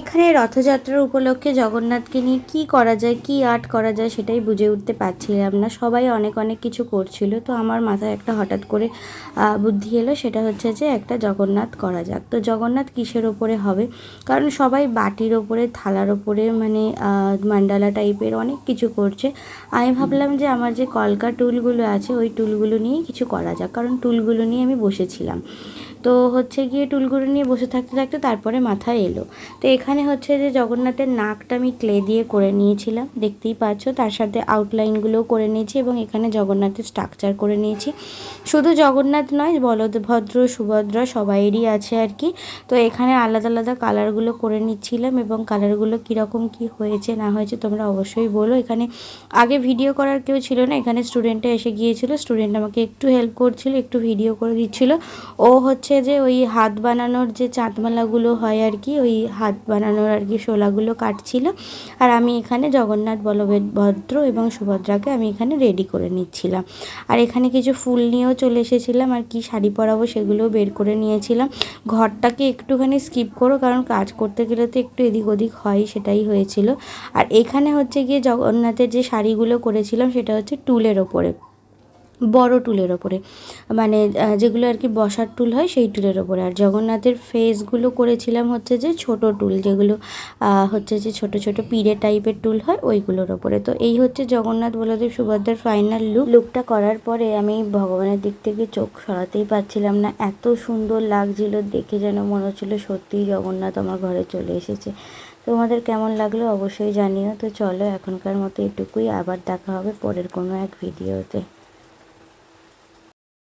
এখানে রথযাত্রার উপলক্ষে জগন্নাথকে নিয়ে কী করা যায়, কী আর্ট করা যায় সেটাই বুঝে উঠতে পারছিলাম না। সবাই অনেক অনেক কিছু করছিল, তো আমার মাথায় একটা হঠাৎ করে বুদ্ধি এলো, সেটা হচ্ছে যে একটা জগন্নাথ করা যাক। তো জগন্নাথ কিসের ওপরে হবে? কারণ সবাই বাটির ওপরে, থালার ওপরে মানে মান্ডালা টাইপের অনেক কিছু করছে। আমি ভাবলাম যে আমার যে কলকা টুলগুলো আছে, ওই টুলগুলো নিয়েই কিছু করা যাক, কারণ টুলগুলো নিয়ে আমি বসেছিলাম। তো হচ্ছে গিয়ে টুলগুলো নিয়ে বসে থাকতে থাকতে তারপরে মাথায় এলো। তো এখানে হচ্ছে যে জগন্নাথের নাকটা আমি ক্লে দিয়ে করে নিয়েছিলাম, দেখতেই পাচ্ছ। তার সাথে আউটলাইনগুলোও করে নিয়েছি এবং এখানে জগন্নাথের স্ট্রাকচার করে নিয়েছি। শুধু জগন্নাথ নয় বলভদ্র সুভদ্রা সবাইয়েরই আছে আর কি। তো এখানে আলাদা আলাদা কালারগুলো করে নিচ্ছিলাম এবং কালারগুলো কীরকম কি হয়েছে না হয়েছে তোমরা অবশ্যই বলো। এখানে আগে ভিডিও করার কেউ ছিল না, এখানে স্টুডেন্টটা এসে গিয়েছিল। স্টুডেন্ট আমাকে একটু হেল্প করছিল, একটু ভিডিও করে দিচ্ছিল। ও হচ্ছে যে ওই হাত বানানোর যে চাঁদমালাগুলো হয় আর কি, ওই হাত বানানোর আর কি শোলাগুলো কাটছিল। আর আমি এখানে জগন্নাথ বলভদ্র এবং সুভদ্রাকে আমি এখানে রেডি করে নিচ্ছিলাম। আর এখানে কিছু ফুল নিয়েও চলে এসেছিলাম, আর কি শাড়ি পরাবো সেগুলোও বের করে নিয়েছিলাম। ঘরটাকে একটুখানি স্কিপ করো, কারণ কাজ করতে গেলে তো একটু এদিক ওদিক হয়, সেটাই হয়েছিল। আর এখানে হচ্ছে গিয়ে জগন্নাথের যে শাড়িগুলো করেছিলাম, সেটা হচ্ছে টুলের ওপরে। বড় টুলের ওপরে। মানে যেগুলো আর কি বসার টুল হয় সেই টুলের ওপরে। আর জগন্নাথের ফেসগুলো করেছিলাম হচ্ছে যে ছোট টুল, যেগুলো হচ্ছে যে ছোট ছোট পিড়ে টাইপের টুল হয় ওইগুলোর ওপরে। তো এই হচ্ছে জগন্নাথ বলদেব সুভদ্রার ফাইনাল লুক লুকটা করার পরে আমি ভগবানের দিক থেকে চোখ সরাতেই পারছিলাম না। এত সুন্দর লাগছিল, দেখে যেন মনে হচ্ছিল সত্যিই জগন্নাথ আমার ঘরে চলে এসেছে। তোমাদের কেমন লাগল অবশ্যই জানিও। তো চলো এখনকার মতো এটুকুই। আবার দেখা হবে পরের কোনো এক ভিডিওতে